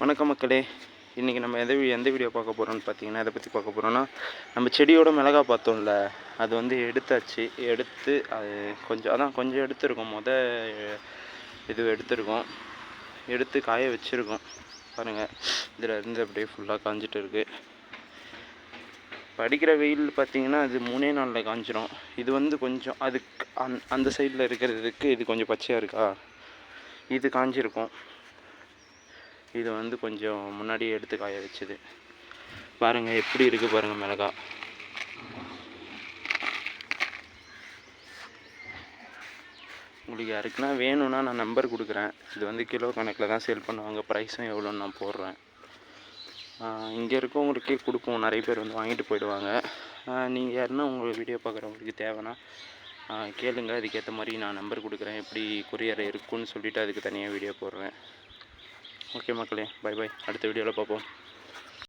வணக்கம் மக்களே. இன்றைக்கி நம்ம எந்த எந்த வீடியோ பார்க்க போகிறோம்னு பார்த்தீங்கன்னா எதை பற்றி பார்க்க போகிறோன்னா நம்ம செடியோட மிளகா பார்த்தோம்ல அது வந்து எடுத்தாச்சு. எடுத்து அது கொஞ்சம் அதான் கொஞ்சம் எடுத்திருக்கோம். மொத இது எடுத்திருக்கோம். எடுத்து காய வச்சுருக்கோம். பாருங்கள் இதில் இருந்து அப்படியே ஃபுல்லாக காஞ்சிட்டு இருக்குது படிக்கிற வெயில் பார்த்தீங்கன்னா அது மூணே நாளில் காஞ்சிரும். இது வந்து கொஞ்சம் அதுக்கு அந் அந்த சைடில் இருக்கிறதுக்கு இது கொஞ்சம் பச்சையாக இருக்கா? இது காஞ்சிருக்கும். இதை வந்து கொஞ்சம் முன்னாடியே எடுத்து காய வச்சது. பாருங்கள் எப்படி இருக்குது பாருங்கள் மிளகா. உங்களுக்கு யாருக்குன்னா வேணும்னா நான் நம்பர் கொடுக்குறேன். இது வந்து கிலோ கணக்கில் தான் சேல் பண்ணுவாங்க. ப்ரைஸும் எவ்வளோன்னு நான் போடுறேன். இங்கே இருக்கவங்களுக்கே கொடுப்போம். நிறைய பேர் வந்து வாங்கிட்டு போயிடுவாங்க. நீங்கள் யாருன்னா உங்கள் வீடியோ பார்க்குறவங்களுக்கு தேவைன்னா கேளுங்க. அதுக்கேற்ற மாதிரி நான் நம்பர் கொடுக்குறேன். எப்படி கொரியர் இருக்குன்னு சொல்லிவிட்டு அதுக்கு தனியாக வீடியோ போடுறேன். ஓகே மக்களே பை பை அடுத்த வீடியோவில் பார்ப்போம்.